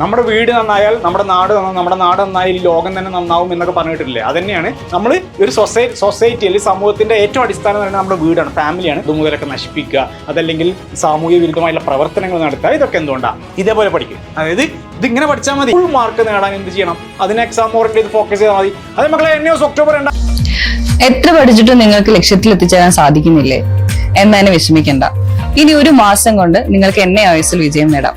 നമ്മുടെ വീട് നന്നായാൽ നമ്മുടെ നാട് നമ്മുടെ നാട് നന്നായാൽ ഈ ലോകം തന്നെ നന്നാവും എന്നൊക്കെ പറഞ്ഞിട്ടില്ലേ? അത് തന്നെയാണ് നമ്മൾ ഒരു സൊസൈ സൊസൈറ്റിയിൽ സമൂഹത്തിന്റെ ഏറ്റവും അടിസ്ഥാനം പറയുന്നത് നമ്മുടെ വീടാണ് ഫാമിലിയാണ്. മുതലൊക്കെ നശിപ്പിക്കുക അതല്ലെങ്കിൽ സാമൂഹ്യ വിരുദ്ധമായുള്ള പ്രവർത്തനങ്ങൾ നടത്തുക ഇതൊക്കെ എന്തുകൊണ്ടാണ് ഇതേപോലെ പഠിക്കും. അതായത് ഇതിങ്ങനെ പഠിച്ചാൽ മതി. ഫുൾ മാർക്ക് നേടാൻ എന്ത് ചെയ്യണം? അതിന് എക്സാം ഓറിയന്റ് ഫോക്കസ് ചെയ്താൽ മതി. അത് മക്കളെ എന്നെ ഒക്ടോബർ രണ്ടാം എത്ര പഠിച്ചിട്ടും നിങ്ങൾക്ക് ലക്ഷ്യത്തിൽ എത്തിച്ചേരാൻ സാധിക്കുന്നില്ലേ? എന്നതിന് വിഷമിക്കണ്ട. ഇനി ഒരു മാസം കൊണ്ട് നിങ്ങൾക്ക് എന്നെ വയസ്സിൽ വിജയം നേടാം.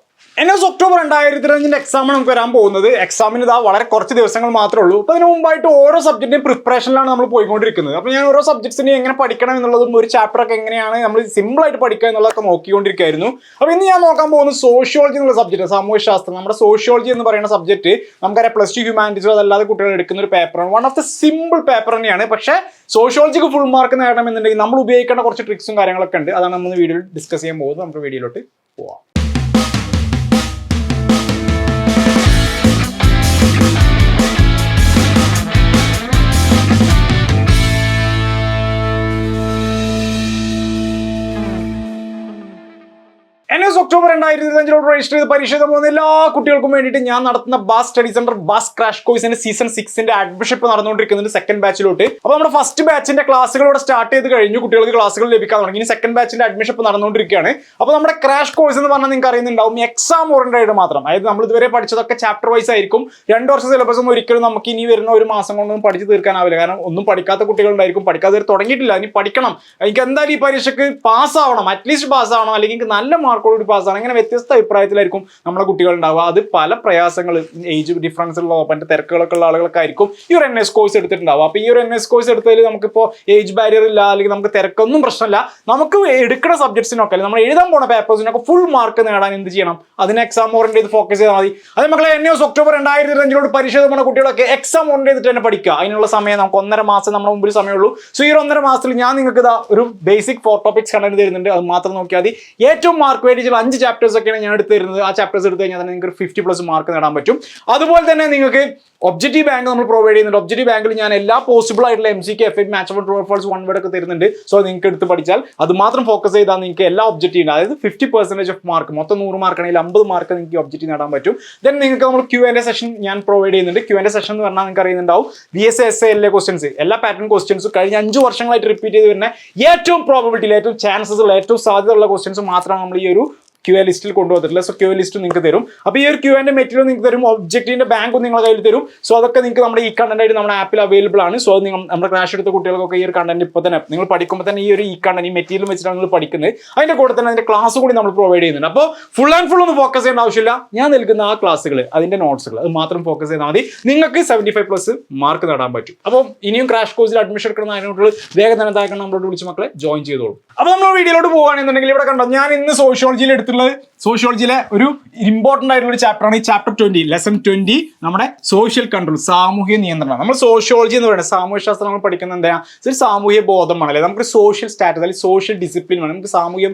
എൻ എസ് ഒക്ടോബർ രണ്ടായിരത്തി അഞ്ചിന്റെ എക്സാമാണ് നമുക്ക് വരാൻ പോകുന്നത്. എക്സാമിന് ഇതാ വളരെ കുറച്ച് ദിവസങ്ങൾ മാത്രമേ ഉള്ളൂ. അപ്പോൾ അതിന് മുമ്പായിട്ട് ഓരോ സബ്ജക്റ്റിന്റെയും പ്രിപ്പറേഷനിലാണ് നമ്മൾ പോയിക്കൊണ്ടിരിക്കുന്നത്. അപ്പോൾ ഞാൻ ഓരോ സബ്ജക്ട്സിനെ എങ്ങനെ പഠിക്കണം എന്നുള്ളതും ഒരു ചാപ്റ്റർ ഒക്കെ എങ്ങനെയാണ് നമ്മൾ സിമ്പിൾ ആയിട്ട് പഠിക്കുക എന്നുള്ളതൊക്കെ നോക്കിക്കൊണ്ടിരിക്കുകയായിരുന്നു. അപ്പോൾ ഇന്ന് ഞാൻ നോക്കാൻ പോകുന്നത് സോഷ്യോളജി എന്നുള്ള സബ്ജക്റ്റ് സാമൂഹ്യശാസ്ത്രം. നമ്മുടെ സോഷ്യോളജി എന്ന് പറയുന്ന സബ്ജക്റ്റ് നമുക്കറിയാം പ്ലസ് ടു ഹ്യൂമാനിറ്റീസ് അതല്ലാതെ കുട്ടികൾ എടുക്കുന്ന ഒരു പേപ്പറാണ് one of the simple paper തന്നെയാണ്. പക്ഷേ സോഷ്യോളജിക്ക് ഫുൾ മാർക്ക് നേടണമെന്നുണ്ടെങ്കിൽ നമ്മൾ ഉപയോഗിക്കേണ്ട കുറച്ച് ട്രിക്സും കാര്യങ്ങളൊക്കെ ഉണ്ട്. അതാണ് നമ്മൾ വീഡിയോയിൽ ഡിസ്കസ് ചെയ്യാൻ പോകുന്നത്. നമുക്ക് വീഡിയോയിലോട്ട് പോവാം. ഒക്ടോബർ രണ്ടായിരത്തി ഇരുപത്തഞ്ചിലോട്ട് രജിസ്റ്റർ ചെയ്ത് പരീക്ഷ പോകുന്ന എല്ലാ കുട്ടികൾക്കും വേണ്ടിയിട്ട് ഞാൻ നടത്തുന്ന ബാസ് സ്റ്റഡി സെന്റർ ബാസ് ക്രാഷ് കോഴ്സിന്റെ സീസൺ സിക്സിന്റെ അഡ്മിഷിപ്പ് നടന്നുകൊണ്ടിരിക്കുന്നുണ്ട് സെക്കൻഡ് ബാച്ചിലോട്ട് അപ്പോൾ നമ്മുടെ ഫസ്റ്റ് ബാച്ചിന്റെ ക്ലാസ്സുകൾ ഇവിടെ സ്റ്റാർട്ട് ചെയ്ത് കഴിഞ്ഞു കുട്ടികൾക്ക് ക്ലാസ്സുകൾ ലഭിക്കാൻ തുടങ്ങി. ഇനി സെക്കൻഡ് ബാച്ചിന്റെ അഡ്മിഷിപ്പ് നടന്നുകൊണ്ടിരിക്കുകയാണ്. അപ്പോൾ നമ്മുടെ ക്രാഷ് കോഴ്സ് എന്ന് പറഞ്ഞാൽ നിങ്ങൾക്ക് അറിയുന്നുണ്ടാവും. എക്സാം ഓറിയന്റഡ് മാത്രം. അതായത് നമ്മൾ ഇതുവരെ പഠിച്ചതൊക്കെ ചാപ്റ്റർ വൈസ് ആയിരിക്കും. രണ്ട് വർഷം സിലബസ് ഒന്നും ഒരിക്കലും നമുക്ക് ഇനി വരുന്ന ഒരു മാസം കൊണ്ടൊന്നും പഠിച്ചു തീർക്കാനാവില്ല കാരണം ഒന്നും പഠിക്കാത്ത കുട്ടികളുണ്ടായിരിക്കും പഠിക്കാതെ തുടങ്ങിയിട്ടില്ല. ഇനി പഠിക്കണം. എനിക്ക് എന്തായാലും ഈ പരീക്ഷയ്ക്ക് പാസ്സാവണം അറ്റ്ലീസ്റ്റ് പാസ്സാവണം അല്ലെങ്കിൽ നല്ല മാർക്കോടുകൂടി പാസ്സാവണം അങ്ങനെ വ്യത്യസ്ത അഭിപ്രായത്തിലായിരിക്കും നമ്മുടെ കുട്ടികൾ ഉണ്ടാവുക അത് പല പ്രയാസങ്ങൾ ഏജ് ഡിഫറൻസ് ഉള്ള മറ്റു തിരക്കുകളൊക്കെ ഉള്ള ആളുകളൊക്കെ ആയിരിക്കും ഈ ഒരു എൻ എസ് കോഴ്സ് എടുത്തിട്ടുണ്ടാവും അപ്പോൾ ഈ ഒരു എൻ എസ് കോഴ്സ് എടുത്തതിൽ നമുക്കിപ്പോൾ ഏജ് ബാരിയർ ഇല്ല അല്ലെങ്കിൽ നമുക്ക് തിരക്കൊന്നും പ്രശ്നമില്ല. നമുക്ക് എടുക്കുന്ന സബ്ജക്ട്സിനൊക്കെ അല്ലെങ്കിൽ നമ്മൾ എഴുതാൻ പോണ പേപ്പേഴ്സിനൊക്കെ ഫുൾ മാർക്ക് നേടാൻ എന്ത് ചെയ്യണം? അതിന് എക്സാം ഓറിന്റെ ചെയ്ത് ഫോക്കസ് ചെയ്താൽ മതി. അത് മക്കളെ എൻ എസ് ഒക്ടോബർ രണ്ടായിരത്തി ഇരുപത്തഞ്ചിലോട് പരീക്ഷ എഴുതുന്ന കുട്ടികളൊക്കെ എക്സാം ഓൺ ചെയ്തിട്ട് തന്നെ പഠിക്കുക. അതിനുള്ള സമയം നമുക്ക് ഒന്നര മാസം നമ്മുടെ മുമ്പിൽ സമയമുള്ളൂ. സോ ഈ ഒന്നര മാസത്തിൽ ഞാൻ നിങ്ങൾക്ക് ഇതാ ഒരു ബേസിക് ഫോർ ടോപ്പിക്സ് കണ്ടന്റ് തരുന്നുണ്ട്. അത് മാത്രം നോക്കിയാൽ മതി. ഏറ്റവും മാർക്ക് വേണ്ടിയിട്ടുള്ള അഞ്ച് ചാപ്റ്റേഴ്സ് ഒക്കെയാണ് ഞാൻ എടുത്ത് തരുന്നത്. ആ ചാപ്റ്റേഴ്സ് എടുത്ത് കഴിഞ്ഞാൽ തന്നെ നിങ്ങൾക്ക് ഫിഫ്റ്റി പ്ലസ് മാർക്ക് നേടാൻ പറ്റും. അതുപോലെ തന്നെ നിങ്ങൾക്ക് ഒബ്ജക്റ്റീവ് ബാങ്ക് നമ്മൾ പ്രൊവൈഡ് ചെയ്യുന്നുണ്ട്. ഒബ്ജക്റ്റീവ് ബാങ്കിൽ ഞാൻ എല്ലാ പോസിബിൾ ആയിട്ടുള്ള M C K F M match true false one word ഒക്കെ തരുന്നുണ്ട്. സോ നിങ്ങൾക്ക് എടുത്ത് പഠിച്ചാൽ അത് മാത്രം ഫോക്കസ് ചെയ്താൽ നിങ്ങൾക്ക് എല്ലാ ഒബ്ജക്റ്റീവ് അതായത് ഫിഫ്റ്റി പെർസെന്റേജ് ഓഫ് മാർക്ക് മൊത്തം നൂറ് മാർക്ക് ആണെങ്കിൽ അമ്പത് മാർക്ക് നിങ്ങൾക്ക് ഒബ്ജക്റ്റീവ് നേടാൻ പറ്റും. ദെൻ നിങ്ങൾക്ക് നമ്മൾ ക്യൂ ആൻഡ് സെഷൻ ഞാൻ പ്രൊവൈഡ് ചെയ്യുന്നുണ്ട്. ക്യൂ ആൻഡ് സെഷൻ എന്ന് പറഞ്ഞാൽ നിങ്ങൾക്ക് അറിയുന്നുണ്ടാവും. ബി എസ് എസ് എല്ലിലെ ക്വസ്റ്റൻസ് എല്ലാ പാറ്റേൺ ക്വസ്റ്റൻസും കഴിഞ്ഞ അഞ്ച് വർഷങ്ങളായിട്ട് റിപ്പീറ്റ് ചെയ്ത് വരുന്ന ഏറ്റവും പ്രോബിലിറ്റിയിൽ ഏറ്റവും ചാൻസസ് ഉള്ള ഏറ്റവും സാധ്യതയുള്ള ക്വസ്റ്റൻസ് മാത്രമാണ് നമ്മൾ ഈ ഒരു ക്യു എ ലിസ്റ്റിൽ കൊണ്ടുവന്നിട്ടില്ല. സോ ക്യു എ ലിസ്റ്റ് നിങ്ങൾക്ക് തരും. അപ്പോൾ ഈ ഒരു ക്യു എന്റെ മെറ്റീരിയൽ നിങ്ങൾക്ക് തരും. ഒബ്ജക്റ്റിന്റെ ബാങ്കും നിങ്ങളുടെ കയ്യിൽ തരും. സോ അതൊക്കെ നിങ്ങൾക്ക് നമ്മുടെ ഈ കണ്ടന്റ് ആയിട്ട് നമ്മുടെ ആപ്പിൽ അവൈലബിൾ ആണ്. സോ നിങ്ങൾ നമ്മുടെ ക്ലാഷ് എടുത്ത കുട്ടികൾക്കൊക്കെ ഈ ഒരു കണ്ടന്റ് ഇപ്പോൾ തന്നെ നിങ്ങൾ പഠിക്കുമ്പോൾ തന്നെ ഈ ഒരു ഈ കണ്ടന്റ് ഈ മെറ്റീരിയൽ വെച്ചിട്ടാണ് നിങ്ങൾ പഠിക്കുന്നത്. അതിന്റെ കൂടെ തന്നെ അതിന്റെ ക്ലാസ് കൂടി നമ്മൾ പ്രൊവൈഡ് ചെയ്യുന്നുണ്ട്. അപ്പോൾ ഫുൾ ആൻഡ് ഫുൾ ഒന്ന് ഫോക്കസ് ചെയ്യേണ്ട ആവശ്യമില്ല. ഞാൻ നൽകുന്ന ആ ക്ലാസ്സുകൾ അതിന്റെ നോട്ട്സുകൾ അത് മാത്രം ഫോക്കസ് ചെയ്താൽ മതി. നിങ്ങൾക്ക് സെവന്റി ഫൈവ് പ്ലസ് മാർക്ക് നേടാൻ പറ്റും. അപ്പോൾ ഇനിയും ക്രാഷ് കോഴ്സിൽ അഡ്മിഷൻ എടുക്കുന്ന അതിനോട് വേഗം തന്നെ താഴെ നമ്മളോട് വിളിച്ച് മക്കളെ ജോയിൻ ചെയ്തോളൂ. അപ്പോൾ നമ്മൾ വീഡിയോയിലോട്ട് പോകുകയാണെന്നുണ്ടെങ്കിൽ ഇവിടെ കണ്ടോ ഞാൻ ഇന്ന് സോഷ്യോളജിയിൽ എടുത്തുള്ളത് സോഷ്യോളജിയിലെ ഒരു ഇമ്പോർട്ടന്റ് ആയിട്ടുള്ള ഒരു ചാപ്റ്ററാണ് ഈ ചാപ്റ്റർ ട്വന്റി ലെസൺ ട്വന്റി നമ്മുടെ സോഷ്യൽ കൺട്രോൾ സാമൂഹിക നിയന്ത്രണം. നമ്മൾ സോഷ്യോളജി എന്ന് പറയുന്നത് സാമൂഹ്യ ശാസ്ത്രം നമ്മൾ പഠിക്കുന്നത് എന്താ ഒരു സാമൂഹ്യ ബോധമാണ് അല്ലെ? നമുക്ക് സോഷ്യൽ സ്റ്റാറ്റസ് അല്ലെങ്കിൽ സോഷ്യൽ ഡിസിപ്ലിൻ വേണം. നമുക്ക് സാമൂഹ്യം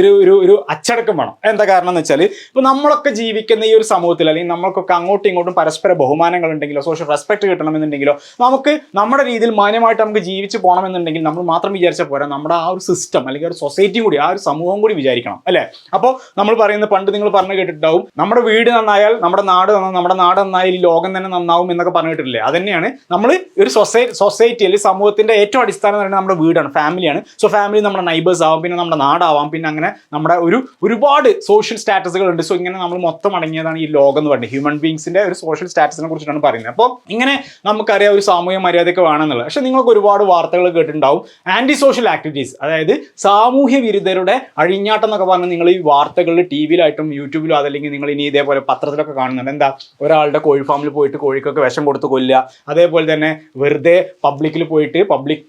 ഒരു ഒരു ഒരു അച്ചടക്കം വേണം. എന്താ കാരണം എന്ന് വെച്ചാൽ ഇപ്പോൾ നമ്മളൊക്കെ ജീവിക്കുന്ന ഈ ഒരു സമൂഹത്തിൽ അല്ലെങ്കിൽ നമ്മൾക്കൊക്കെ അങ്ങോട്ടും ഇങ്ങോട്ടും പരസ്പര ബഹുമാനങ്ങൾ ഉണ്ടെങ്കിലോ സോഷ്യൽ റെസ്പെക്ട് കിട്ടണമെന്നുണ്ടെങ്കിലോ നമുക്ക് നമ്മുടെ രീതിയിൽ മാന്യമായിട്ട് നമുക്ക് ജീവിച്ച് പോകണമെന്നുണ്ടെങ്കിൽ നമ്മൾ മാത്രം വിചാരിച്ചാൽ പോരാ. നമ്മുടെ ആ ഒരു സിസ്റ്റം അല്ലെങ്കിൽ ഒരു സൊസൈറ്റിയും കൂടി ആ ഒരു സമൂഹം കൂടി വിചാരിക്കണം അല്ലേ? അപ്പോൾ നമ്മൾ പറയുന്ന പണ്ട് നിങ്ങൾ പറഞ്ഞു കേട്ടിട്ടുണ്ടാവും. നമ്മുടെ വീട് നന്നായാൽ നമ്മുടെ നാട് നന്നാവും നമ്മുടെ നാട് നന്നായാൽ ഈ ലോകം തന്നെ നന്നാവും എന്നൊക്കെ പറഞ്ഞിട്ടില്ലേ? അത് തന്നെയാണ് നമ്മൾ ഒരു സൊസൈ സൊസൈറ്റിയിൽ സമൂഹത്തിന്റെ ഏറ്റവും അടിസ്ഥാനം എന്ന് പറയുന്നത് നമ്മുടെ വീടാണ് ഫാമിലിയാണ്. സോ ഫാമിലി നമ്മുടെ നൈബേഴ്സ് ആവാം പിന്നെ നമ്മുടെ നാടാവാം പിന്നെ അങ്ങനെ നമ്മുടെ ഒരു ഒരുപാട് സോഷ്യൽ സ്റ്റാറ്റസുകൾ ഉണ്ട് സോ ഇങ്ങനെ നമ്മൾ മൊത്തം അടങ്ങിയതാണ് ഈ ലോകം എന്ന് പറയുന്നത് ഹ്യൂമൻ ബീങ്സിന്റെ ഒരു സോഷ്യൽ സ്റ്റാറ്റസിനെ കുറിച്ചിട്ടാണ് പറയുന്നത്. അപ്പോൾ ഇങ്ങനെ നമുക്കറിയാം ഒരു സാമൂഹ്യ മര്യാദയൊക്കെ വേണമെന്നുള്ളത് പക്ഷെ നിങ്ങൾക്ക് ഒരുപാട് വാർത്തകൾ കേട്ടിട്ടുണ്ടാവും. ആന്റി സോഷ്യൽ ആക്ടിവിറ്റീസ് അതായത് സാമൂഹ്യ വിരുദ്ധരുടെ അഴിഞ്ഞാട്ടം എന്നൊക്കെ പറഞ്ഞ് നിങ്ങൾ ഈ വാർത്തകളിൽ ടി വിയിലായിട്ടും യൂട്യൂബിലും അതല്ലെങ്കിൽ നിങ്ങൾ ഇനി ഇതേപോലെ പത്രത്തിലൊക്കെ കാണുന്നുണ്ട്. എന്താ? ഒരാളുടെ കോഴി ഫാമിൽ പോയിട്ട് കോഴിക്കൊക്കെ വിഷം കൊടുത്ത് കൊല്ലുക. അതേപോലെ തന്നെ വെറുതെ പബ്ലിക്കിൽ പോയിട്ട് പബ്ലിക്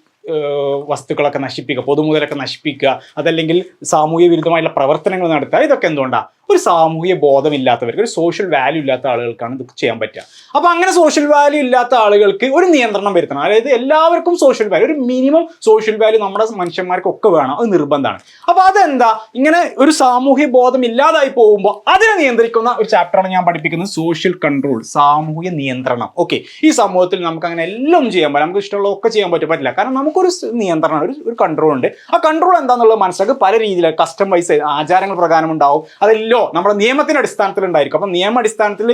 വസ്തുക്കളൊക്കെ നശിപ്പിക്കുക പൊതുമുതലൊക്കെ നശിപ്പിക്കുക അതല്ലെങ്കിൽ സാമൂഹ്യ വിരുദ്ധമായിട്ടുള്ള പ്രവർത്തനങ്ങൾ നടത്തുക. ഇതൊക്കെ എന്തുകൊണ്ടാണ് ഒരു സാമൂഹിക ബോധമില്ലാത്തവർക്ക് ഒരു സോഷ്യൽ വാല്യൂ ഇല്ലാത്ത ആളുകൾക്കാണ് ഇത് ചെയ്യാൻ പറ്റുക. അപ്പോൾ അങ്ങനെ സോഷ്യൽ വാല്യൂ ഇല്ലാത്ത ആളുകൾക്ക് ഒരു നിയന്ത്രണം വരുത്തണം. അതായത് എല്ലാവർക്കും സോഷ്യൽ വാല്യൂ ഒരു മിനിമം സോഷ്യൽ വാല്യൂ നമ്മുടെ മനുഷ്യന്മാർക്കൊക്കെ വേണം. അത് നിർബന്ധമാണ്. അപ്പോൾ അതെന്താ? ഇങ്ങനെ ഒരു സാമൂഹ്യ ബോധം ഇല്ലാതായി പോകുമ്പോൾ അതിനെ നിയന്ത്രിക്കുന്ന ഒരു ചാപ്റ്ററാണ് ഞാൻ പഠിപ്പിക്കുന്നത്. സോഷ്യൽ കൺട്രോൾ സാമൂഹ്യ നിയന്ത്രണം. ഓക്കെ ഈ സമൂഹത്തിൽ നമുക്ക് അങ്ങനെ എല്ലാം ചെയ്യാൻ പറ്റും നമുക്ക് ഇഷ്ടമുള്ള ഒക്കെ ചെയ്യാൻ പറ്റും പറ്റില്ല. കാരണം നമുക്കൊരു നിയന്ത്രണം ഒരു ഒരു കൺട്രോൾ ഉണ്ട്. ആ കൺട്രോൾ എന്താണെന്നുള്ളത് മനസ്സിലാക്കി പല രീതിയിൽ കസ്റ്റം വൈസ് ആചാരങ്ങൾ പ്രകാരം ഉണ്ടാവും. അതെല്ലോ നമ്മുടെ നിയമത്തിന്റെ അടിസ്ഥാനത്തിൽ ഉണ്ടായിരിക്കും അപ്പം നിയമ അടിസ്ഥാനത്തിൽ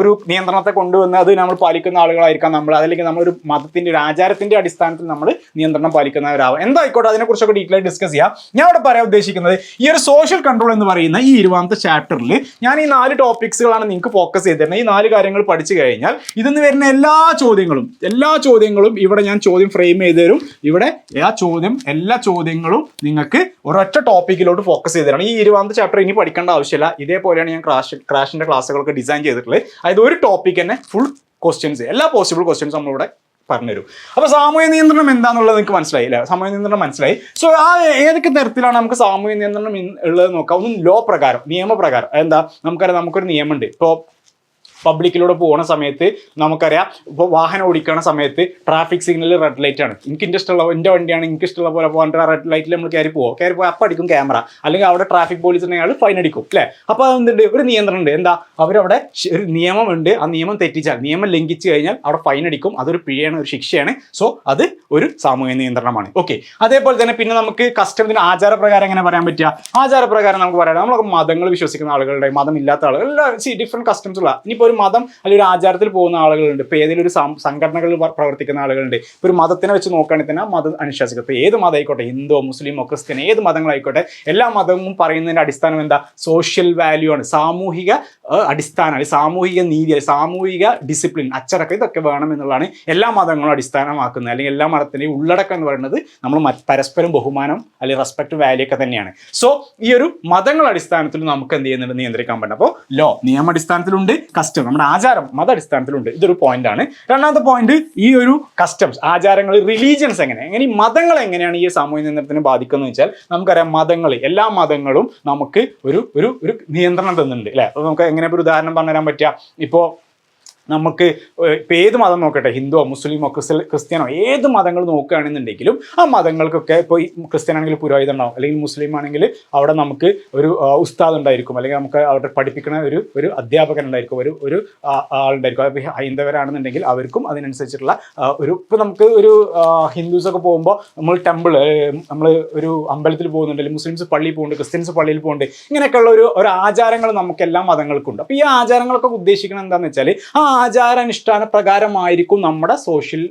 ഒരു നിയന്ത്രണത്തെ കൊണ്ടുവന്ന് അത് നമ്മൾ പാലിക്കുന്ന ആളുകളായിരിക്കാം നമ്മൾ. അതല്ലെങ്കിൽ നമ്മളൊരു മതത്തിന്റെ ഒരു ആചാരത്തിന്റെ അടിസ്ഥാനത്തിൽ നമ്മൾ നിയന്ത്രണം പാലിക്കുന്നവരാവാം. എന്തായിക്കോട്ടെ അതിനെക്കുറിച്ചൊക്കെ ഡീറ്റെയിൽ ഡിസ്കസ് ചെയ്യാം. ഞാൻ ഇവിടെ പറയാൻ ഉദ്ദേശിക്കുന്നത് ഈ ഒരു സോഷ്യൽ കൺട്രോൾ എന്ന് പറയുന്ന ഈ ഇരുപതാമത്തെ ചാപ്റ്ററിൽ ഞാൻ ഈ നാല് ടോപ്പിക്സുകളാണ് നിങ്ങൾക്ക് ഫോക്കസ് ചെയ്തിരുന്നത്. ഈ നാല് കാര്യങ്ങൾ പഠിച്ചു കഴിഞ്ഞാൽ ഇതിന്ന് വരുന്ന എല്ലാ ചോദ്യങ്ങളും എല്ലാ ചോദ്യങ്ങളും ഇവിടെ ഞാൻ ചോദ്യം ഫ്രെയിം ചെയ്ത് തരും. ഇവിടെ ആ ചോദ്യം എല്ലാ ചോദ്യങ്ങളും നിങ്ങൾക്ക് ഒരൊറ്റ ടോപ്പിക്കിലോട്ട് ഫോക്കസ് ചെയ്ത് തരണം. ഈ ഇരുപതാമത്തെ ചാപ്റ്റർ ഇനി പഠിക്കേണ്ട ആവശ്യമില്ല ഇതേപോലെയാണ് ഞാൻ ക്രാഷ് ക്രാഷിന്റെ ക്ലാസ്സുകളൊക്കെ ഡിസൈൻ ചെയ്തിട്ടുള്ളത്. അതായത് ഒരു ടോപ്പിക് തന്നെ ഫുൾ ക്വസ്റ്റ്യൻസ് എല്ലാ പോസിബിൾ ക്വസ്റ്റ്യൻസ് നമ്മളിവിടെ പറഞ്ഞുതരും. അപ്പോൾ സാമൂഹ്യ നിയന്ത്രണം എന്താണെന്നുള്ളത് നിങ്ങൾക്ക് മനസ്സിലായി അല്ലേ സാമൂഹ്യ നിയന്ത്രണം മനസ്സിലായി. സോ ആ ഏതൊക്കെ തരത്തിലാണ് നമുക്ക് സാമൂഹ്യ നിയന്ത്രണം ഉള്ളത് നോക്കാം. ഒന്ന് ലോ പ്രകാരം നിയമപ്രകാരം. എന്താ നമുക്കറിയാം നമുക്കൊരു നിയമമുണ്ട്. ഇപ്പോൾ പബ്ലിക്കിലൂടെ പോകുന്ന സമയത്ത് നമുക്കറിയാം ഇപ്പോൾ വാഹനം ഓടിക്കുന്ന സമയത്ത് ട്രാഫിക് സിഗ്നൽ റെഡ് ലൈറ്റ് ആണ്. എനിക്ക് എന്റെ ഇഷ്ടമുള്ള എന്റെ വണ്ടിയാണ് എനിക്ക് ഇഷ്ടമുള്ള പോലെ പോകാൻ റെഡ് ലൈറ്റിൽ നമ്മൾ കയറി പോകും കയറി പോയി അപ്പം അടിക്കും ക്യാമറ അല്ലെങ്കിൽ അവിടെ ട്രാഫിക് പോലീസ് ഉണ്ടെങ്കിൽ അയാൾ ഫൈൻ അടിക്കും അല്ലേ? അപ്പോൾ അതെന്തുണ്ട്? ഒരു നിയന്ത്രണം ഉണ്ട് എന്താ? അവരവിടെ ഒരു നിയമമുണ്ട്. ആ നിയമം തെറ്റിച്ചാൽ നിയമം ലംഘിച്ചു കഴിഞ്ഞാൽ അവിടെ ഫൈൻ അടിക്കും. അതൊരു പിഴയാണ് ഒരു ശിക്ഷയാണ്. സോ അത് ഒരു സാമൂഹിക നിയന്ത്രണമാണ്. ഓക്കെ അതേപോലെ തന്നെ പിന്നെ നമുക്ക് കസ്റ്റമത്തിന് ആചാരപ്രകാരം എങ്ങനെ പറയാൻ പറ്റുക? ആചാരപ്രകാരം നമുക്ക് പറയാം. നമ്മളൊക്കെ മതങ്ങൾ വിശ്വസിക്കുന്ന ആളുകളുടെ മതമില്ലാത്ത ആളുകൾ എല്ലാം ഡിഫറെന്റ് കസ്റ്റംസ് ഉള്ള. ഇനിയിപ്പോൾ ഒരു മതം അല്ലെങ്കിൽ ഒരു ആചാരത്തിൽ പോകുന്ന ആളുകളുണ്ട്. ഇപ്പോൾ ഏതെങ്കിലും ഒരു സംഘടനകളിൽ പ്രവർത്തിക്കുന്ന ആളുകളുണ്ട്. ഇപ്പോൾ ഒരു മതത്തിനെ വെച്ച് നോക്കുകയാണെങ്കിൽ തന്നെ മതം അനുശാസിക്കും. ഇപ്പോൾ ഏത് മതം ആയിക്കോട്ടെ? ഹിന്ദുവോ മുസ്ലിമോ ക്രിസ്ത്യൻ ഏത് മതങ്ങളായിക്കോട്ടെ? എല്ലാ മതവും പറയുന്നതിന്റെ അടിസ്ഥാനം എന്താ? സോഷ്യൽ വാല്യൂ ആണ്. സാമൂഹിക അടിസ്ഥാനം അല്ലെങ്കിൽ സാമൂഹിക നീതി സാമൂഹിക ഡിസിപ്ലിൻ അച്ചടക്കം ഇതൊക്കെ വേണം എന്നുള്ളതാണ് എല്ലാ മതങ്ങളും അടിസ്ഥാനമാക്കുന്നത്. അല്ലെങ്കിൽ എല്ലാ മതത്തിന്റെയും ഉള്ളടക്കം എന്ന് പറയുന്നത് നമ്മൾ പരസ്പരം ബഹുമാനം അല്ലെങ്കിൽ റെസ്പെക്ട് വാല്യൂ ഒക്കെ തന്നെയാണ്. സോ ഈ ഒരു മതങ്ങൾ അടിസ്ഥാനത്തിൽ നമുക്ക് എന്ത് ചെയ്യുന്നുണ്ട്? നിയന്ത്രിക്കാൻ പറ്റും. അപ്പോൾ ലോ നിയമ അടിസ്ഥാനത്തിലുണ്ട് കസ്റ്റം നമ്മുടെ ആചാരം മത അടിസ്ഥാനത്തിലുണ്ട് ഇതൊരു പോയിന്റ് ആണ്. രണ്ടാമത്തെ പോയിന്റ് ഈ ഒരു കസ്റ്റംസ് ആചാരങ്ങൾ റിലീജിയൻസ് എങ്ങനെ? എങ്ങനെ ഈ മതങ്ങൾ എങ്ങനെയാണ് ഈ സാമൂഹ്യ നിയന്ത്രണത്തിന് ബാധിക്കുന്നത് വെച്ചാൽ നമുക്കറിയാം മതങ്ങൾ എല്ലാ മതങ്ങളും നമുക്ക് ഒരു ഒരു ഒരു നിയന്ത്രണം തന്നിട്ടുണ്ട് അല്ലേ? നമുക്ക് എങ്ങനെ ഒരു ഉദാഹരണം പറഞ്ഞുതരാൻ പറ്റുക? ഇപ്പോൾ നമുക്ക് ഇപ്പം ഇപ്പൊ ഏത് മതം നോക്കട്ടെ? ഹിന്ദുവോ മുസ്ലിമോ ക്രിസ്ത്യ ക്രിസ്ത്യനോ ഏത് മതങ്ങൾ നോക്കുകയാണെന്നുണ്ടെങ്കിലും ആ മതങ്ങൾക്കൊക്കെ ഇപ്പോൾ ക്രിസ്ത്യൻ ആണെങ്കിൽ പുരോഹിതം ഉണ്ടാവും. അല്ലെങ്കിൽ മുസ്ലിം ആണെങ്കിൽ അവിടെ നമുക്ക് ഒരു ഉസ്താദ് ഉണ്ടായിരിക്കും. അല്ലെങ്കിൽ നമുക്ക് അവിടെ പഠിപ്പിക്കുന്ന ഒരു ഒരു അധ്യാപകൻ ഉണ്ടായിരിക്കും. ഒരു ഒരു ആളുണ്ടായിരിക്കും അപ്പോൾ ഹൈന്ദവരാണെന്നുണ്ടെങ്കിൽ അവർക്കും അതിനനുസരിച്ചിട്ടുള്ള ഒരു ഇപ്പോൾ നമുക്ക് ഒരു ഹിന്ദുസൊക്കെ പോകുമ്പോൾ നമ്മൾ ടെമ്പിൾ നമ്മൾ ഒരു അമ്പലത്തിൽ പോകുന്നുണ്ട്. അല്ലെങ്കിൽ മുസ്ലിംസ് പള്ളിയിൽ പോകുന്നുണ്ട് ക്രിസ്ത്യൻസ് പള്ളിയിൽ പോകുന്നുണ്ട്. ഇങ്ങനെയൊക്കെയുള്ള ഒരു ഒരു ആചാരങ്ങൾ നമുക്ക് എല്ലാ മതങ്ങൾക്കുണ്ട് അപ്പോൾ ഈ ആചാരങ്ങളൊക്കെ ഉദ്ദേശിക്കുന്നത് എന്താണെന്ന് വെച്ചാൽ ആ ആചാരാനുഷ്ഠാന പ്രകാരമായിരിക്കും നമ്മുടെ സോഷ്യൽ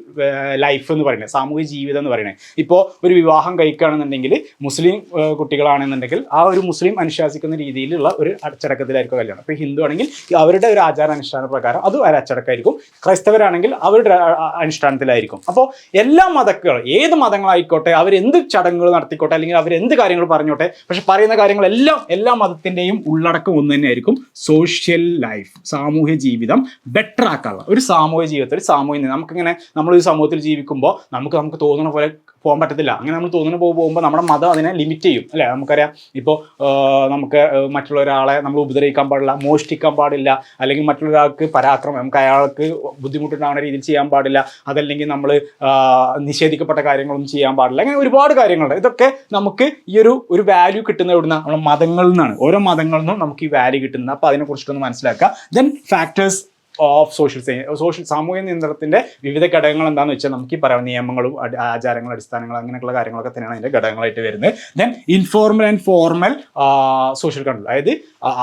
ലൈഫ് എന്ന് പറയുന്നത് സാമൂഹ്യ ജീവിതം എന്ന് പറയുന്നത്. ഇപ്പോൾ ഒരു വിവാഹം കഴിക്കുകയാണെന്നുണ്ടെങ്കിൽ മുസ്ലിം കുട്ടികളാണെന്നുണ്ടെങ്കിൽ ആ ഒരു മുസ്ലിം അനുശാസിക്കുന്ന രീതിയിലുള്ള ഒരു അച്ചടക്കത്തിലായിരിക്കും കല്യാണം. ഇപ്പോൾ ഹിന്ദു ആണെങ്കിൽ അവരുടെ ഒരു ആചാരാനുഷ്ഠാന പ്രകാരം അത് ഒരു അച്ചടക്കമായിരിക്കും. ക്രൈസ്തവരാണെങ്കിൽ അവരുടെ അനുഷ്ഠാനത്തിലായിരിക്കും. അപ്പോൾ എല്ലാ മതങ്ങളും ഏത് മതങ്ങളായിക്കോട്ടെ അവരെന്ത് ചടങ്ങുകൾ നടത്തിക്കോട്ടെ അല്ലെങ്കിൽ അവരെന്ത് കാര്യങ്ങൾ പറഞ്ഞോട്ടെ പക്ഷെ പറയുന്ന കാര്യങ്ങളെല്ലാം എല്ലാ മതത്തിന്റെയും ഉള്ളടക്കം ഒന്ന് തന്നെയായിരിക്കും സോഷ്യൽ ലൈഫ് സാമൂഹ്യ ജീവിതം ബെറ്റർ ആക്കാനുള്ള. ഒരു സാമൂഹ്യ ജീവിതത്തിൽ ഒരു സാമൂഹ്യ. നമുക്കിങ്ങനെ നമ്മൾ ഈ സമൂഹത്തിൽ ജീവിക്കുമ്പോൾ നമുക്ക് നമുക്ക് തോന്നുന്ന പോലെ പോകാൻ പറ്റത്തില്ല. അങ്ങനെ നമ്മൾ തോന്നുന്ന പോകുമ്പോൾ നമ്മുടെ മതം അതിനെ ലിമിറ്റ് ചെയ്യും. അല്ലേ? നമുക്കറിയാം ഇപ്പോൾ നമുക്ക് മറ്റുള്ള ഒരാളെ നമ്മൾ ഉപദ്രവിക്കാൻ പാടില്ല മോഷ്ടിക്കാൻ പാടില്ല അല്ലെങ്കിൽ മറ്റുള്ളൊരാൾക്ക് പരാക്രമം നമുക്ക് അയാൾക്ക് ബുദ്ധിമുട്ടുണ്ടാവുന്ന രീതിയിൽ ചെയ്യാൻ പാടില്ല അതല്ലെങ്കിൽ നമ്മൾ നിഷേധിക്കപ്പെട്ട കാര്യങ്ങളൊന്നും ചെയ്യാൻ പാടില്ല. അങ്ങനെ ഒരുപാട് കാര്യങ്ങളുണ്ട്. ഇതൊക്കെ നമുക്ക് ഈ ഒരു ഒരു വാല്യൂ കിട്ടുന്ന ഇവിടുന്ന് നമ്മുടെ മതങ്ങളിൽ നിന്നാണ്. ഓരോ മതങ്ങളിൽ നിന്നും നമുക്ക് ഈ വാല്യൂ കിട്ടുന്നത്. അപ്പോൾ അതിനെക്കുറിച്ചിട്ടൊന്ന് മനസ്സിലാക്കുക. Then factors of social social സാമൂഹിക നിയന്ത്രണത്തിന്റെ വിവിധ ഘടകങ്ങൾ എന്താണെന്ന് വെച്ചാൽ നമുക്ക് ഈ പറയാം നിയമങ്ങളും ആചാരങ്ങളും അടിസ്ഥാനങ്ങൾ അങ്ങനെയുള്ള കാര്യങ്ങളൊക്കെ തന്നെയാണ് അതിന്റെ ഘടകങ്ങളായിട്ട് വരുന്നത്. Then informal and formal social control അതായത്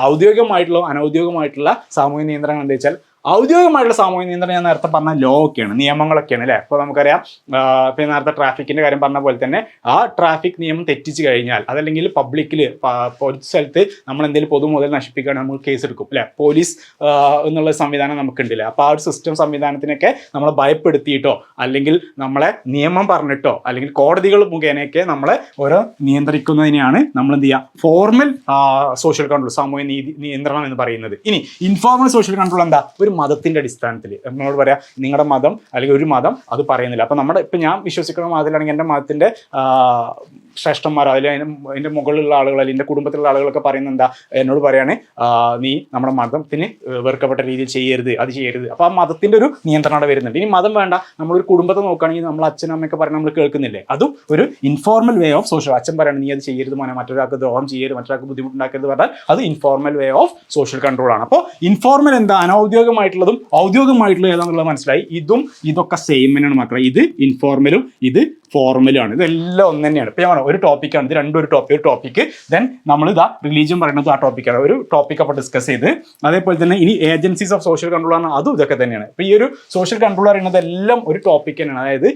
ഔദ്യോഗികമായിട്ടുള്ള അനൗദ്യോഗികമായിട്ടുള്ള സാമൂഹിക നിയന്ത്രണങ്ങൾ എന്താ വെച്ചാൽ ഔദ്യോഗികമായിട്ടുള്ള സാമൂഹ്യ നിയന്ത്രണം ഞാൻ നേരത്തെ പറഞ്ഞ ലോ ഒക്കെയാണ് നിയമങ്ങളൊക്കെയാണ് അല്ലേ? അപ്പോൾ നമുക്കറിയാം പിന്നെ നേരത്തെ ട്രാഫിക്കിന്റെ കാര്യം പറഞ്ഞ പോലെ തന്നെ ആ ട്രാഫിക് നിയമം തെറ്റിച്ച് കഴിഞ്ഞാൽ അതല്ലെങ്കിൽ പബ്ലിക്കിൽ പൊതു സ്ഥലത്ത് നമ്മൾ എന്തെങ്കിലും പൊതുമുതൽ നശിപ്പിക്കുകയാണെങ്കിൽ നമ്മൾ കേസ് എടുക്കും അല്ലേ? പോലീസ് എന്നുള്ള സംവിധാനം നമുക്കുണ്ടല്ലേ? അപ്പോൾ ആ ഒരു സിസ്റ്റം സംവിധാനത്തിനൊക്കെ നമ്മളെ ഭയപ്പെടുത്തിയിട്ടോ അല്ലെങ്കിൽ നമ്മളെ നിയമം പറഞ്ഞിട്ടോ അല്ലെങ്കിൽ കോടതികൾ മുഖേനയൊക്കെ നമ്മളെ ഓരോ നിയന്ത്രിക്കുന്നതിനെയാണ് നമ്മൾ എന്ത് ചെയ്യുക ഫോർമൽ സോഷ്യൽ കൺട്രോൾ സാമൂഹ്യ നീതി നിയന്ത്രണം എന്ന് പറയുന്നത്. ഇനി ഇൻഫോർമൽ സോഷ്യൽ കൺട്രോൾ എന്താ? ഒരു മതത്തിന്റെ അടിസ്ഥാനത്തിൽ. നമ്മളോട് പറയാം നിങ്ങളുടെ മതം അല്ലെങ്കിൽ ഒരു മതം അത് പറയുന്നില്ല. അപ്പൊ നമ്മുടെ ഇപ്പൊ ഞാൻ വിശ്വസിക്കുന്ന മതത്തിലാണെങ്കിൽ എന്റെ മതത്തിന്റെ ശ്രേഷ്ഠന്മാരോ അതിൽ അതിന്റെ മുകളിലുള്ള ആളുകൾ അല്ലെങ്കിൽ എന്റെ കുടുംബത്തിലുള്ള ആളുകളൊക്കെ പറയുന്നത് എന്താ എന്നോട് പറയാണ് നീ നമ്മുടെ മതത്തിന് വെറുക്കപ്പെട്ട രീതിയിൽ ചെയ്യരുത് അത് ചെയ്യരുത്. അപ്പോൾ ആ മതത്തിന്റെ ഒരു നിയന്ത്രണം അവിടെ വരുന്നുണ്ട്. ഇനി മതം വേണ്ട നമ്മളൊരു കുടുംബത്തെ നോക്കുകയാണെങ്കിൽ നമ്മൾ അച്ഛനും അമ്മയൊക്കെ പറയുന്നത് നമ്മൾ കേൾക്കുന്നില്ലേ? അതും ഒരു ഇൻഫോർമൽ വേ ഓഫ് സോഷ്യൽ അച്ഛൻ പറയണം നീ അത് ചെയ്യരുത് മോനെ മറ്റൊരാൾക്ക് ദ്രോഹം ചെയ്യരുത് മറ്റൊരാൾക്ക് ബുദ്ധിമുട്ടുണ്ടാക്കരുത് പറഞ്ഞാൽ അത് informal way of social control ആണ്. അപ്പോൾ ഇൻഫോർമൽ എന്താ അനൗദ്യോഗികമായിട്ടുള്ളതും ഔദ്യോഗികമായിട്ടുള്ളതും ഏതാണെന്നുള്ളത് മനസ്സിലായി. ഇതും ഇതൊക്കെ സെയിം തന്നെയാണ് മാത്രം ഇത് ഇൻഫോർമലും ഇത് ഫോർമലും ആണ്. ഇതെല്ലാം ഒന്ന് തന്നെയാണ്. ഇപ്പൊ ഞാൻ ഒരു ടോപ്പിക്കാണ് ഇത് രണ്ടും ഒരു ടോപ്പിക് ഒരു ടോപ്പിക്ക് ദെൻ നമ്മൾ ഇതാ റിലീജിയൻ പറയുന്നത് ആ ടോപ്പിക്കാണ് ഒരു ടോപ്പിക് അപ്പോൾ ഡിസ്കസ് ചെയ്ത് അതേപോലെ തന്നെ ഇനി ഏജൻസീസ് ഓഫ് സോഷ്യൽ കൺട്രോൾ ആണ്. അതും ഇതൊക്കെ തന്നെയാണ്. ഇപ്പൊ ഈ ഒരു സോഷ്യൽ കൺട്രോൾ പറയുന്നത് എല്ലാം ഒരു ടോപ്പിക് തന്നെയാണ്. അതായത്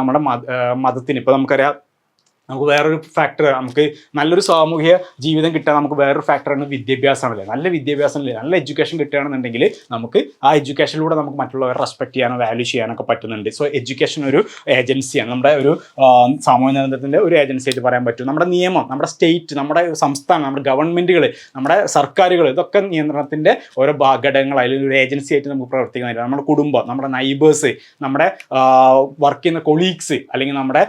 നമ്മുടെ മതത്തിന്. ഇപ്പൊ നമുക്കറിയാം നമുക്ക് വേറൊരു ഫാക്ടർ നമുക്ക് നല്ലൊരു സാമൂഹിക ജീവിതം കിട്ടാൻ നമുക്ക് വേറൊരു ഫാക്ടറാണ് വിദ്യാഭ്യാസമാണല്ലേ നല്ല വിദ്യാഭ്യാസം നല്ല എഡ്യൂക്കേഷൻ കിട്ടുകയാണെന്നുണ്ടെങ്കിൽ നമുക്ക് ആ എഡ്യൂക്കേഷനിലൂടെ നമുക്ക് മറ്റുള്ളവരെ റെസ്പെക്ട് ചെയ്യാനോ വാല്യൂ ചെയ്യാനൊക്കെ പറ്റുന്നുണ്ട്. സോ എഡ്യൂക്കേഷൻ ഒരു ഏജൻസിയാണ് നമ്മുടെ ഒരു സാമൂഹ്യ നിയന്ത്രണത്തിന്റെ ഒരു ഏജൻസി ആയിട്ട് പറയാൻ പറ്റും. നമ്മുടെ നിയമം നമ്മുടെ സ്റ്റേറ്റ് നമ്മുടെ സംസ്ഥാനം നമ്മുടെ ഗവൺമെന്റുകൾ നമ്മുടെ സർക്കാരുകൾ ഇതൊക്കെ നിയന്ത്രണത്തിന്റെ ഓരോ ഘടകങ്ങൾ അല്ലെങ്കിൽ ഒരു ഏജൻസി ആയിട്ട് നമുക്ക് പ്രവർത്തിക്കുന്നില്ല നമ്മുടെ കുടുംബം നമ്മുടെ നൈബേഴ്സ് നമ്മുടെ വർക്ക് ചെയ്യുന്ന കൊളീഗ്സ് അല്ലെങ്കിൽ നമ്മുടെ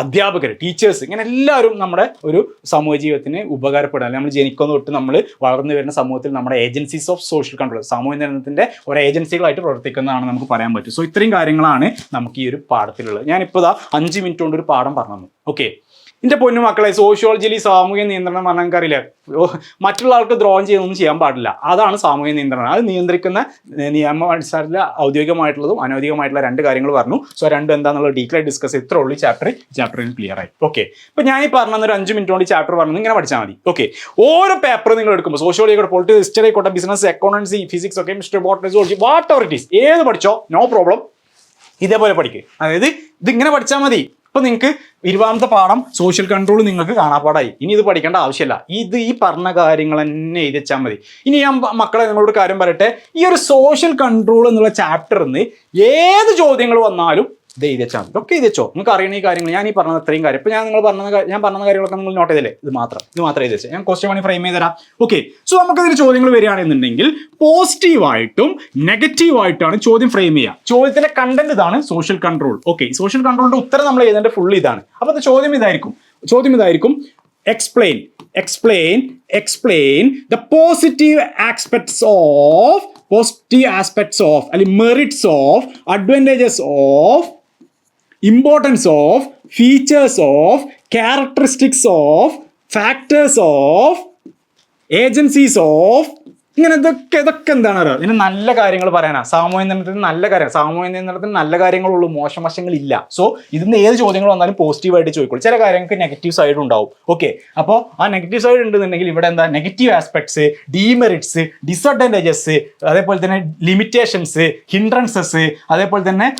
അധ്യാപകർ ടീച്ചേഴ്സ് ഇങ്ങനെ എല്ലാവരും നമ്മുടെ ഒരു സമൂഹ ജീവിതത്തിന് ഉപകാരപ്പെടുക. നമ്മൾ ജനിക്കുന്ന തൊട്ട് നമ്മൾ വളർന്നു വരുന്ന സമൂഹത്തിൽ നമ്മുടെ ഏജൻസീസ് ഓഫ് സോഷ്യൽ കൺട്രോൾ സാമൂഹ്യ നിയമനത്തിന്റെ ഒരു ഏജൻസികളായിട്ട് പ്രവർത്തിക്കുന്നതാണ് നമുക്ക് പറയാൻ പറ്റും. സോ ഇത്രയും കാര്യങ്ങളാണ് നമുക്ക് ഈ ഒരു പാഠത്തിലുള്ളത്. ഞാനിപ്പോൾ അഞ്ച് മിനിറ്റ് കൊണ്ട് ഒരു പാഠം പറഞ്ഞു ഓക്കെ എന്റെ പൊന്നു മക്കളെ സോഷ്യോളജിയിൽ സാമൂഹ്യ നിയന്ത്രണം പറഞ്ഞാൽ നമുക്കറിയില്ല മറ്റുള്ള ആൾക്ക് ദ്രോഹം ചെയ്യുന്നൊന്നും ചെയ്യാൻ പാടില്ല. അതാണ് സാമൂഹ്യ നിയന്ത്രണം. അത് നിയന്ത്രിക്കുന്ന നിയമ അടിസ്ഥാനത്തിൽ ഔദ്യോഗികമായിട്ടുള്ളതും അനൗദ്യോഗികമായിട്ടുള്ള രണ്ട് കാര്യങ്ങൾ പറഞ്ഞു. സോ രണ്ടും എന്താണെന്നുള്ള ഡീറ്റെയിൽ ഡിസ്കസ് ഇത്ര ഉള്ളൂ ചാപ്റ്റർ ചാപ്റ്ററിൽ ക്ലിയർ ആയി. ഓക്കെ ഇപ്പം ഞാൻ ഈ പറഞ്ഞ ഒരു അഞ്ച് മിനിറ്റ് കൊണ്ട് ചാപ്റ്റർ പറഞ്ഞു ഇങ്ങനെ പഠിച്ചാൽ മതി. ഓക്കെ ഓരോ പേപ്പർ നിങ്ങൾ എടുക്കുമ്പോൾ സോഷ്യോളജി ആയിക്കോട്ടെ പൊളിറ്റിക്സ് ഹിസ്റ്ററി ആയിക്കോട്ടെ ബിസിനസ് എക്കോണമി ഫിസിക്സ് ഒക്കെ മിസ്റ്റർ ബോട്ടോളജി വാട്ട് എവർ ഇറ്റ് ഈസ് ഏത് പഠിച്ചോ നോ പ്രോബ്ലം ഇതേപോലെ പഠിക്കുക അതായത് ഇതിങ്ങനെ പഠിച്ചാൽ മതി. ഇപ്പൊ നിങ്ങൾക്ക് ഇരുപതാമത്തെ പാഠം സോഷ്യൽ കൺട്രോൾ നിങ്ങൾക്ക് കാണാപ്പാടായി. ഇനി ഇത് പഠിക്കേണ്ട ആവശ്യമില്ല. ഇത് ഈ പറഞ്ഞ കാര്യങ്ങൾ തന്നെ എഴുതിച്ചാൽ മതി. ഇനി ഞാൻ മക്കളെ നിങ്ങളോട് കാര്യം പറയട്ടെ. ഈ ഒരു സോഷ്യൽ കൺട്രോൾ എന്നുള്ള ചാപ്റ്ററിൽ നിന്ന് ഏത് ചോദ്യങ്ങൾ വന്നാലും ഇത് എഴുതി വെച്ചാൽ മതി. ഇതൊക്കെ എഴുതി വെച്ചോ നിങ്ങൾക്ക് അറിയണ ഈ കാര്യങ്ങൾ ഞാൻ ഈ പറഞ്ഞ അത്രയും കാര്യം. ഇപ്പൊ ഞാൻ നിങ്ങൾ പറഞ്ഞ ഞാൻ പറഞ്ഞ കാര്യങ്ങളൊക്കെ നിങ്ങൾ നോട്ട് ചെയ്തില്ലേ? ഇത് മാത്രം. ഇത് മാത്രം എഴുതി വെച്ചാൽ ഞാൻ ക്വസ്റ്റ്യൻ വേണി ഫ്രെയിം ചെയ്ത് തരാം ഓക്കെ സോ നമുക്ക് ഇതിൽ ചോദ്യങ്ങൾ വരികയാണെന്നുണ്ടെങ്കിൽ പോസിറ്റീവായിട്ടും നെഗറ്റീവായിട്ടാണ് ചോദ്യം ഫ്രെയിം ചെയ്യുക. ചോദ്യത്തിലെ കണ്ടന്റ് ഇതാണ് സോഷ്യൽ കൺട്രോൾ ഓക്കെ സോഷ്യൽ കൺട്രോളിന്റെ ഉത്തരം നമ്മൾ എഴുതേണ്ട ഫുൾ ഇതാണ്. അപ്പൊ അത് ചോദ്യം ഇതായിരിക്കും. ചോദ്യം ഇതായിരിക്കും. Explain explain explain the positive aspects of positive aspects of അല്ലെങ്കിൽ merits of advantages of importance of features of characteristics of factors of agencies of ഇങ്ങനെ ഇതൊക്കെ ഇതൊക്കെ എന്താണ് അറിയാം? ഇതിന് നല്ല കാര്യങ്ങൾ പറയാനാ. സാമൂഹ്യ നിയന്ത്രണത്തിന് നല്ല കാര്യം സാമൂഹ്യ നിയന്ത്രണത്തിന് നല്ല കാര്യങ്ങളുള്ളൂ. മോശം വശങ്ങളില്ല. സോ ഇതിന് ഏത് ചോദ്യങ്ങൾ വന്നാലും പോസിറ്റീവായിട്ട് ചോദിക്കുള്ളൂ ചില കാര്യങ്ങൾക്ക് നെഗറ്റീവ് സൈഡ് ഉണ്ടാവും. ഓക്കെ അപ്പോൾ ആ നെഗറ്റീവ് സൈഡ് ഉണ്ടെന്നുണ്ടെങ്കിൽ ഇവിടെ എന്താ? നെഗറ്റീവ് ആസ്പെക്ട്സ് ഡീമെറിറ്റ്സ് ഡിസഡ്വാന്റേജസ് അതേപോലെ തന്നെ ലിമിറ്റേഷൻസ് ഹിൻഡ്രൻസസ് അതേപോലെ തന്നെ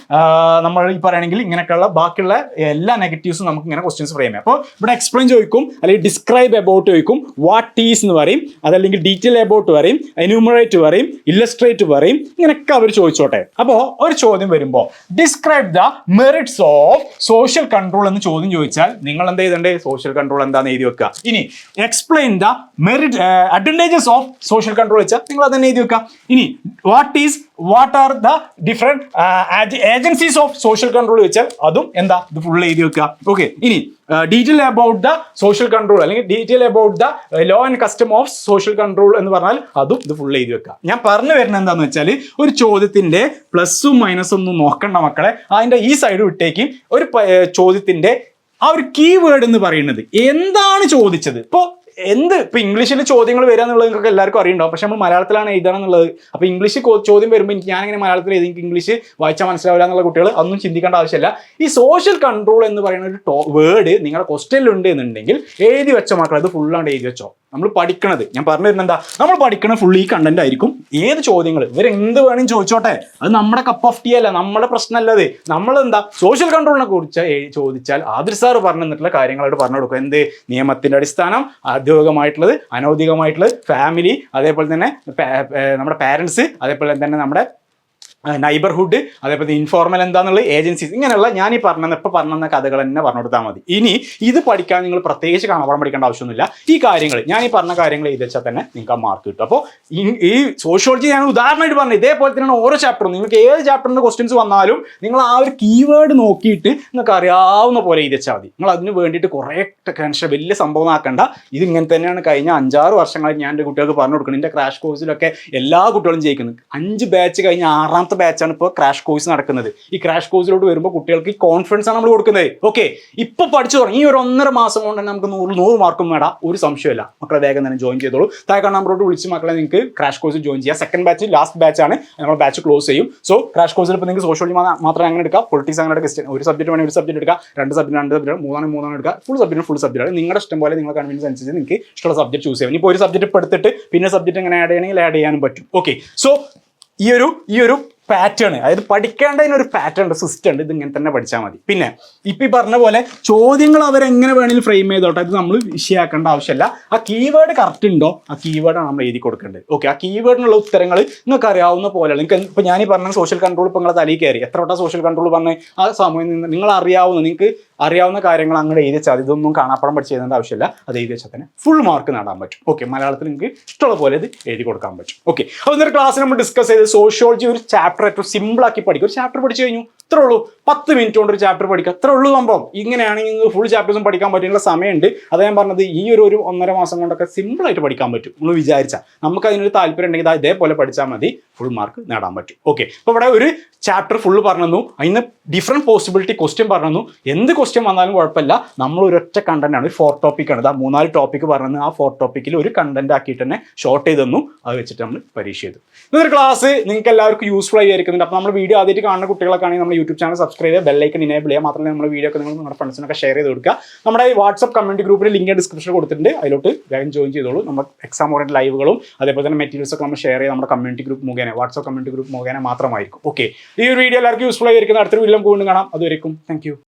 നമ്മൾ ഈ പറയുകയാണെങ്കിൽ ഇങ്ങനെയൊക്കെയുള്ള ബാക്കിയുള്ള എല്ലാ നെഗറ്റീവ്സും നമുക്ക് ഇങ്ങനെ ക്വസ്റ്റ്യൻസ് ഫ്രെയിം ചെയ്യാം. അപ്പോൾ ഇവിടെ എക്സ്പ്ലെയിൻ ചോദിക്കും. അല്ലെങ്കിൽ ഡിസ്ക്രൈബ് അബൌട്ട് ചോദിക്കും. വാട്ട് ഈസ് എന്ന് പറയും. അതല്ലെങ്കിൽ ഡീറ്റെയിൽ അബൌട്ട് പറയും. എന്യൂമറേറ്റ് പറയും ഇല്ലസ്ട്രേറ്റ് പറയും ഇങ്ങനെയൊക്കെ അവർ ചോദിച്ചോട്ടെ. അപ്പോൾ ഒരു ചോദ്യം വരുമ്പോ describe the merits of social control എന്ന് ചോദ്യം ചോദിച്ചാൽ നിങ്ങൾ എന്ത് ചെയ്തണ്ടേ സോഷ്യൽ കൺട്രോൾ എന്താണെന്ന് എഴുതി വെക്കുക ഇനി explain the merit advantages of social control വെച്ചാൽ നിങ്ങൾ അതന്നെ എഴുതി വെക്കുക ഇനി what is what are the different agencies of social control വെച്ചാൽ അതും എന്താ? ഇത് ഫുൾ എഴുതി വെക്കുക. ഓക്കെ ഇനി detail about the social control അല്ലെങ്കിൽ detail about the law and custom of social control എന്ന് പറഞ്ഞാൽ അതും ഇത് ഫുൾ എഴുതി വെക്കുക. ഞാൻ പറഞ്ഞു വരുന്നത് എന്താന്ന് വെച്ചാൽ ഒരു ചോദ്യത്തിന്റെ പ്ലസും മൈനസും ഒന്നും നോക്കണ്ട മക്കളെ. അതിന്റെ ഈ സൈഡ് വിട്ടേക്ക് ഒരു ചോദ്യത്തിന്റെ ആ ഒരു കീവേഡ് എന്ന് പറയുന്നത്. എന്താണ് ചോദിച്ചത്? ഇപ്പോൾ എന്ത്? ഇപ്പൊ ഇംഗ്ലീഷിൽ ചോദ്യങ്ങൾ വരിക എന്നുള്ളത് നിങ്ങൾക്ക് എല്ലാവർക്കും അറിയുണ്ടാവും. പക്ഷെ നമ്മൾ മലയാളത്തിലാണ് എഴുതണം എന്നുള്ളത് അപ്പൊ ഇംഗ്ലീഷ് ചോദ്യം വരുമ്പോൾ എനിക്ക് ഞാനിങ്ങനെ മലയാളത്തിൽ എഴുതി എനിക്ക് ഇംഗ്ലീഷ് വായിച്ചാൽ മനസ്സിലാവില്ല എന്നുള്ള കുട്ടികൾ അതൊന്നും ചിന്തിക്കേണ്ട ആവശ്യമില്ല. ഈ സോഷ്യൽ കൺട്രോൾ എന്ന് പറയുന്ന ഒരു വേർഡ് നിങ്ങളുടെ ക്വസ്റ്റ്യനിലുണ്ട് എന്നുണ്ടെങ്കിൽ എഴുതി വെച്ച മക്കൾ അത് ഫുള്ളാണ്ട് എഴുതി വെച്ചോ. നമ്മൾ പഠിക്കണത്. ഞാൻ പറഞ്ഞു തരുന്നത് എന്താ? നമ്മൾ പഠിക്കണ ഫുൾ ഈ കണ്ടന്റ് ആയിരിക്കും. ഏത് ചോദ്യങ്ങൾ ഇവർ എന്ത് വേണമെങ്കിലും ചോദിച്ചോട്ടെ. അത് നമ്മുടെ കപ്പ് ഓഫ് ടീ അല്ല നമ്മുടെ നമ്മൾ എന്താ സോഷ്യൽ കൺട്രോളിനെ കുറിച്ച് ചോദിച്ചാൽ ആദിർ സാർ പറഞ്ഞു തന്നിട്ടുള്ള കാര്യങ്ങളായിട്ട് പറഞ്ഞു കൊടുക്കും എന്ത്? നിയമത്തിന്റെ അടിസ്ഥാനം ഔദ്യോഗികമായിട്ടുള്ളത് അനൗദ്യോഗികമായിട്ടുള്ളത് ഫാമിലി അതേപോലെ തന്നെ നമ്മുടെ പാരൻസ് അതേപോലെ തന്നെ നമ്മുടെ നൈബർഹുഡ് അതേപോലെ ഇൻഫോർമൽ എന്താണെന്നുള്ളത് ഏജൻസീസ് ഇങ്ങനെയുള്ള ഞാൻ ഈ പറഞ്ഞ ഇപ്പോൾ പറഞ്ഞ കഥകൾ തന്നെ പറഞ്ഞു കൊടുത്താൽ മതി. ഇനി ഇത് പഠിക്കാൻ നിങ്ങൾ പ്രത്യേകിച്ച് കാണാപ്പാടം പഠിക്കേണ്ട ആവശ്യമൊന്നുമില്ല. ഈ കാര്യങ്ങൾ ഞാൻ ഈ പറഞ്ഞ കാര്യങ്ങൾ എഴുതി വെച്ചാൽ തന്നെ നിങ്ങൾക്ക് ആ മാർക്ക് കിട്ടും. അപ്പോൾ ഈ സോഷ്യോളജി ഞാൻ ഉദാഹരണമായിട്ട് പറഞ്ഞു ഇതേപോലെ തന്നെയാണ് ഓരോ ചാപ്റ്ററും നിങ്ങൾക്ക് ഏത് ചാപ്റ്ററിന്റെ ക്വസ്റ്റ്യൻസ് വന്നാലും നിങ്ങൾ ആ ഒരു കീവേഡ് നോക്കിയിട്ട് നിങ്ങൾക്ക് അറിയാവുന്ന പോലെ എഴുതി വെച്ചാൽ മതി. നിങ്ങൾ അതിന് വേണ്ടിയിട്ട് കുറേ ടെൻഷൻ വലിയ സംഭവം ആക്കണ്ട. ഇത് ഇങ്ങനെ തന്നെയാണ് കഴിഞ്ഞ അഞ്ചാറ് വർഷങ്ങളായി ഞാൻ എന്റെ കുട്ടികൾക്ക് പറഞ്ഞു കൊടുക്കുന്നത്. എന്റെ ക്രാഷ് കോഴ്സിലൊക്കെ എല്ലാ കുട്ടികളും ജയിക്കുന്നത് അഞ്ച് ബാച്ച് കഴിഞ്ഞ് ആറാമത്തെ ബാച്ചാണ് ഇപ്പോൾ ക്രാഷ് കോഴ്സ് നടക്കുന്നത്. ഈ ക്രാഷ് കോഴ്സിലോട്ട് വരുമ്പോൾ കുട്ടികൾക്ക് ഈ കോൺഫിഡൻസ് ആണ് നമ്മൾ കൊടുക്കുന്നത്. ഓക്കെ ഇപ്പൊ പഠിച്ചു തുടങ്ങി. ഈ ഒരു ഒന്നര മാസം കൊണ്ട് തന്നെ നമുക്ക് നൂറ് നൂറ് മാർക്കും വേണ്ട. ഒരു സംശയമില്ല മക്കളെ വേഗം തന്നെ ജോയിൻ ചെയ്തോളൂ. താഴെ നമ്പറോട്ട് വിളിച്ച് മക്കളെ നിങ്ങൾക്ക് ക്രാഷ് കോഴ്സ് ജോയിൻ ചെയ്യാം. സെക്കൻഡ് ബാച്ച് ലാസ്റ്റ് ബാച്ച് ആണ്. നമ്മൾ ബാച്ച് ക്ലോസ് ചെയ്യും. സോ ക്രാഷ് കോഴ്സിൽ ഇപ്പോൾ നിങ്ങൾക്ക് സോഷ്യോളജി മാത്രം അങ്ങനെ എടുക്കാം. പൊളിറ്റിക്സ് അങ്ങനെ ഒരു സബ്ജക്റ്റ് വേണമെങ്കിൽ ഒരു സബ്ജക്റ്റ് എടുക്കാം. രണ്ട് സബ്ജക്റ്റ് രണ്ട് സബ്ജക്റ്റ് മൂന്നാണ് മൂന്നാണ് എടുക്കുക ഫുൾ സബ്ജക്റ്റ് ഫുൾ സബ്ജക്റ്റ് നിങ്ങളുടെ ഇഷ്ടം പോലെ നിങ്ങൾ കൺവീനിയൻസ് അനുസരിച്ച് നിങ്ങൾക്ക് ഇഷ്ടമുള്ള സബ്ജക്റ്റ് ചൂസ് ചെയ്യാം. ഇപ്പോൾ ഒരു സബ്ജക്റ്റ് ഇപ്പോൾ എടുത്തിട്ട് പിന്നെ സബ്ജക്റ്റ് എങ്ങനെ ആഡ് ചെയ്യണമെങ്കിൽ ആഡ് ചെയ്യാനും പറ്റും. ഓക്കെ സോ ഈ ഒരു ഈ ഒരു പാറ്റേൺ അതായത് പഠിക്കേണ്ടതിന് ഒരു പാറ്റേൺ ഉണ്ട് സിസ്റ്റം ഉണ്ട്. ഇത് ഇങ്ങനെ തന്നെ പഠിച്ചാൽ മതി. പിന്നെ ഇപ്പം ഈ പറഞ്ഞ പോലെ ചോദ്യങ്ങൾ അവരെങ്ങനെ വേണമെങ്കിലും ഫ്രെയിം ചെയ്തോട്ടെ. അത് നമ്മൾ വിഷയമാക്കേണ്ട ആവശ്യമില്ല ആ കീവേഡ് കറക്റ്റ് ഉണ്ടോ? ആ കീവേഡാണ് നമ്മൾ എഴുതി കൊടുക്കേണ്ടത്. ഓക്കെ ആ കീവേഡിനുള്ള ഉത്തരങ്ങൾ നിങ്ങൾക്ക് അറിയാവുന്ന പോലെയാണ് നിങ്ങൾക്ക് ഇപ്പം ഞാൻ ഈ പറഞ്ഞ സോഷ്യൽ കൺട്രോൾ ഇപ്പം നിങ്ങളെ തലയിൽ കയറി. എത്ര വട്ടം സോഷ്യൽ കൺട്രോൾ പറഞ്ഞ് ആ സമയം നിന്ന് നിങ്ങൾ അറിയാവുന്ന നിങ്ങൾക്ക് അറിയാവുന്ന കാര്യങ്ങൾ അങ്ങോട്ട് എഴുതി വെച്ചാൽ ഇതൊന്നും കാണാപ്പടം പഠിച്ച് എഴുതേണ്ട ആവശ്യമില്ല. അത് എഴുതി വെച്ചാൽ തന്നെ ഫുൾ മാർക്ക് നേടാൻ പറ്റും. ഓക്കെ മലയാളത്തിൽ നിങ്ങൾക്ക് ഇഷ്ടമുള്ള പോലെ ഇത് എഴുതി കൊടുക്കാൻ പറ്റും. ഓക്കെ അപ്പോൾ ഇന്നൊരു ക്ലാസ് നമ്മൾ ഡിസ്കസ് ചെയ്ത് സോഷ്യോളജി ഒരു ചാപ്റ്റർ ഏറ്റവും സിമ്പിൾ ആക്കി പഠിക്കും. ഒരു ചാപ്റ്റർ പഠിച്ചു കഴിഞ്ഞു. ഇത്രേ ഉള്ളൂ. പത്ത് മിനിറ്റ് കൊണ്ട് ഒരു ചാപ്റ്റർ പഠിക്കുക. അത്രേ ഉള്ളൂ സംഭവം. ഇങ്ങനെയാണെങ്കിൽ നിങ്ങൾക്ക് ഫുൾ ചാപ്റ്റേഴ്സും പഠിക്കാൻ പറ്റുന്ന സമയമുണ്ട്. അത് ഞാൻ പറഞ്ഞത് ഈ ഒരു ഒരു ഒന്നര മാസം കൊണ്ടൊക്കെ സിമ്പിൾ ആയിട്ട് പഠിക്കാൻ പറ്റും. നമ്മൾ വിചാരിച്ചാൽ. നമുക്ക് അതിനൊരു താല്പര്യം ഉണ്ടെങ്കിൽ അത് ഇതേപോലെ പഠിച്ചാൽ മതി. ഫുൾ മാർക്ക് നേടാൻ പറ്റും. ഓക്കെ അപ്പോൾ ഇവിടെ ഒരു ചാപ്റ്റർ ഫുൾ പറഞ്ഞു അതിന് ഡിഫറെന്റ് പോസിബിലിറ്റി ക്വസ്റ്റ്യൻ പറഞ്ഞു എന്ത് ക്വസ്റ്റ്യൻ വന്നാലും കുഴപ്പമില്ല. നമ്മൾ ഒരൊറ്റ കണ്ടന്റ് ആണ് ഫോർ ടോപ്പിക് ആണ്. ആ മൂന്നാൽ ടോപ്പിക് പറഞ്ഞത് ആ ഫോർ ടോപ്പിക്കിൽ ഒരു കണ്ടന്റ് ആക്കിയിട്ട് തന്നെ ഷോർട്ട് ചെയ്ത് തന്നു. അത് വെച്ചിട്ട് നമ്മൾ പരീക്ഷ ചെയ്തു ഇന്നൊരു ക്ലാസ് നിങ്ങൾക്ക് എല്ലാവർക്കും യൂസ്ഫുൾ ആയി ആയിരിക്കുന്നുണ്ട് അപ്പോൾ നമ്മൾ വീഡിയോ ആദ്യമായിട്ട് കാണുന്ന കുട്ടികളൊക്കെ ആണെങ്കിൽ നമ്മൾ യൂട്യൂബ് ചാനൽ സബ്സ്ക്രൈബ് ചെയ്യുക ബെല്ലൈക്കൻ ഇനേബിൾ ചെയ്യുക. മാത്രമല്ല നമ്മുടെ വീഡിയോ ഒക്കെ നിങ്ങൾ നമ്മുടെ ഫ്രണ്ട്സിനൊക്കെ ഷെയർ ചെയ്ത് കൊടുക്കുക. നമ്മുടെ ഈ വാട്സ്ആപ്പ് കമ്മ്യൂണിറ്റി ഗ്രൂപ്പിൽ ലിങ്ക് ഡിസ്ക്രിപ്ഷൻ കൊടുത്തിട്ടുണ്ട്. അതിലോട്ട് വേഗം ജോയിൻ ചെയ്തോളൂ. നമ്മൾ എക്സാം ഓറിയന്റ് ലൈവുകളും അതേപോലെ തന്നെ മെറ്റീരിയൽസ് ഒക്കെ നമ്മൾ ഷെയർ ചെയ്ത് നമ്മുടെ കമ്മ്യൂണിറ്റി ഗ്രൂപ്പ് മുഖേന വാട്സ്ആപ്പ് കമ്മ്യൂണിറ്റി ഗ്രൂപ്പ് മുഖേന മാത്രമായിരിക്കും. ഓക്കെ ഈ ഒരു വീഡിയോ എല്ലാവർക്കും യൂസ്ഫുൾ ആയിരിക്കുന്ന അടുത്തൊരു വീഡിയോ വീണ്ടും കാണാം. അതുവരെയും താങ്ക്